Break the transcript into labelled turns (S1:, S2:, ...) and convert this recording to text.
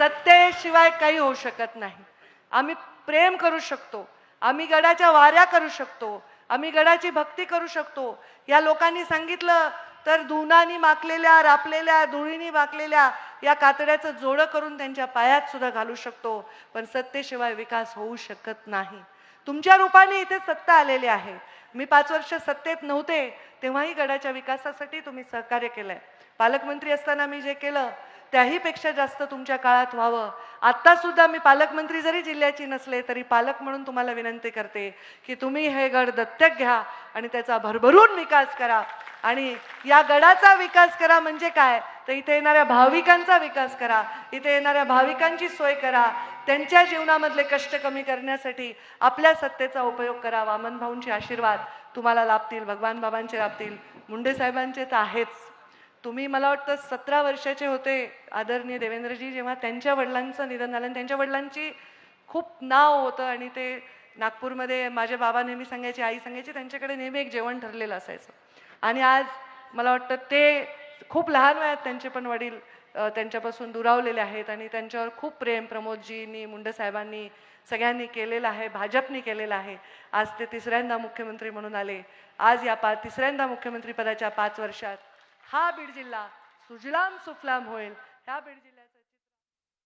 S1: सत्तेशिवाय काही होऊ शकत नाही. आम्ही प्रेम करू शकतो. आम्ही गडाच्या वाऱ्या करू शकतो. आम्ही गडाची भक्ती करू शकतो. या लोकांनी सांगितलं तर धुनानी माकलेल्या रापलेल्या धुळीनी माकलेल्या या कातड्याचं जोडं करून त्यांच्या पायात सुद्धा घालू शकतो. पण सत्तेशिवाय विकास होऊ शकत नाही. तुमच्या रूपाने इथे सत्ता आलेली आहे. मी पाच वर्ष सत्तेत नव्हते तेव्हाही गडाच्या विकासासाठी तुम्ही सहकार्य केलंय. पालकमंत्री असताना मी जे केलं त्याहीपेक्षा जास्त तुमच्या काळात व्हावं. आत्तासुद्धा मी पालकमंत्री जरी जिल्ह्याची नसले तरी पालक म्हणून तुम्हाला विनंती करते की तुम्ही हे गड दत्तक घ्या आणि त्याचा भरभरून विकास करा. आणि या गडाचा विकास करा म्हणजे काय? तर इथे येणाऱ्या भाविकांचा विकास करा. इथे येणाऱ्या भाविकांची सोय करा. त्यांच्या जीवनामधले कष्ट कमी करण्यासाठी आपल्या सत्तेचा उपयोग करा. वामन भाऊंचे आशीर्वाद तुम्हाला लाभतील भगवान बाबांचे लाभतील. मुंडे साहेबांचे तर आहेच. तुम्ही मला वाटतं सतरा वर्षाचे होते आदरणीय देवेंद्रजी जेव्हा त्यांच्या वडिलांचं निधन झालं. आणि त्यांच्या वडिलांची खूप नाव होतं आणि ते नागपूरमध्ये माझे बाबा नेहमी सांगायचे आई सांगायची त्यांच्याकडे नेहमी एक जेवण ठरलेलं असायचं. आणि आज मला वाटतं ते खूप लहान वयात त्यांचे पण वडील त्यांच्यापासून दुरावलेले आहेत आणि त्यांच्यावर खूप प्रेम प्रमोदजींनी मुंडसाहेबांनी सगळ्यांनी केलेलं आहे भाजपनी केलेलं आहे. आज ते तिसऱ्यांदा मुख्यमंत्री म्हणून आले. आज या पा तिसऱ्यांदा मुख्यमंत्रीपदाच्या पाच वर्षात हा बीड जिल्हा सुजलाम सुफलाम होईल. ह्या बीड जिल्ह्यात